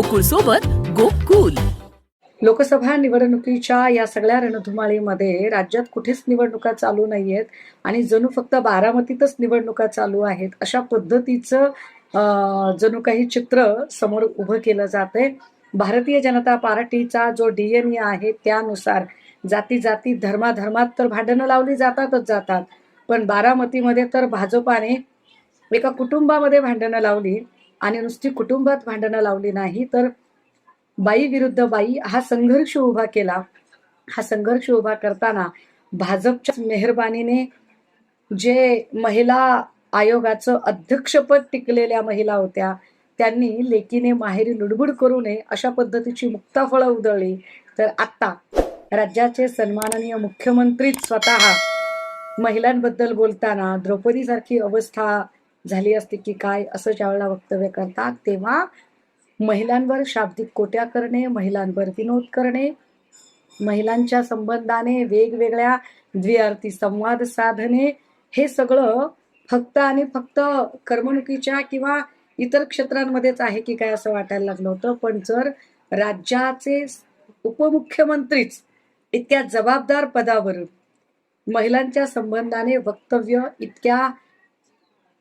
गोकुळ सोबत गोकुल. लोकसभा निवडणुकीच्या या सगळ्या रणधुमाळीमध्ये राज्यात कुठेच निवडणुका चालू नाहीयेत आणि जणू फक्त बारामतीतच निवडणुका चालू आहेत. अशा पद्धतीचं जणू काही चित्र समोर उभं केलं जातंय. भारतीय जनता पार्टीचा जो डीएनए आहे त्यानुसार जाती जाती धर्माधर्मात तर भांडणं लावली जातातच जातात. पण बारामतीमध्ये तर भाजपाने एका कुटुंबामध्ये भांडणं लावली. आणि नुसती कुटुंबात भांडणं लावली नाही तर बाई विरुद्ध बाई हा संघर्ष उभा केला. हा संघर्ष उभा करताना भाजपच्या मेहरबानीने जे महिला आयोगाचं अध्यक्षपद टिकलेल्या महिला होत्या त्यांनी लेकीने माहेरी लुडबुड करू नये अशा पद्धतीची मुक्ताफळं उधळली. तर आत्ता राज्याचे सन्माननीय मुख्यमंत्रीच स्वतः महिलांबद्दल बोलताना द्रौपदीसारखी अवस्था झाली असती की काय असं ज्यावेळेला वक्तव्य करतात तेव्हा महिलांवर शाब्दिक कोट्या करणे महिलांवर विनोद करणे महिलांच्या संबंधाने वेगवेगळ्या द्विअर्थी संवाद साधणे हे सगळं फक्त आणि फक्त करमणुकीच्या किंवा इतर क्षेत्रांमध्येच आहे की काय असं वाटायला लागलं होतं. पण जर राज्याचे उपमुख्यमंत्रीच इतक्या जबाबदार पदावरून महिलांच्या संबंधाने वक्तव्य इतक्या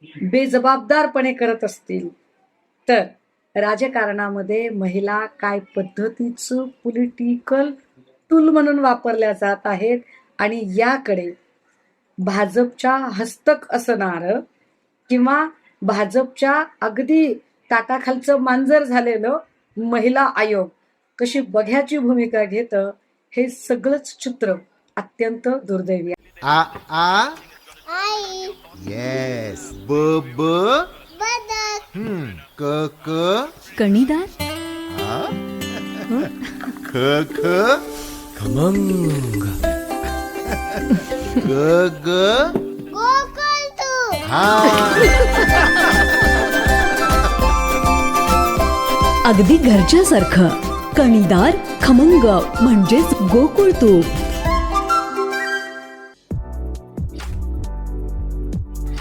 बेजबाबदारपणे करत असतील तर राजकारणामध्ये महिला काय पद्धतीचं पॉलिटिकल टूल म्हणून वापरल्या जात आहेत आणि याकडे भाजपच्या हस्तक असणारं किंवा भाजपच्या अगदी ताटाखालचं मांजर झालेलं महिला आयोग कशी बघ्याची भूमिका घेतं हे सगळंच चित्र अत्यंत दुर्दैवी आहे. येस ब ब बदक हम्म क क कणीदार? आ ख ख खमंग. ग ग गोकुळ तू हा. अगदी घरच्यासारखं. कणीदार खमंग म्हणजेच गोकुळ तूप.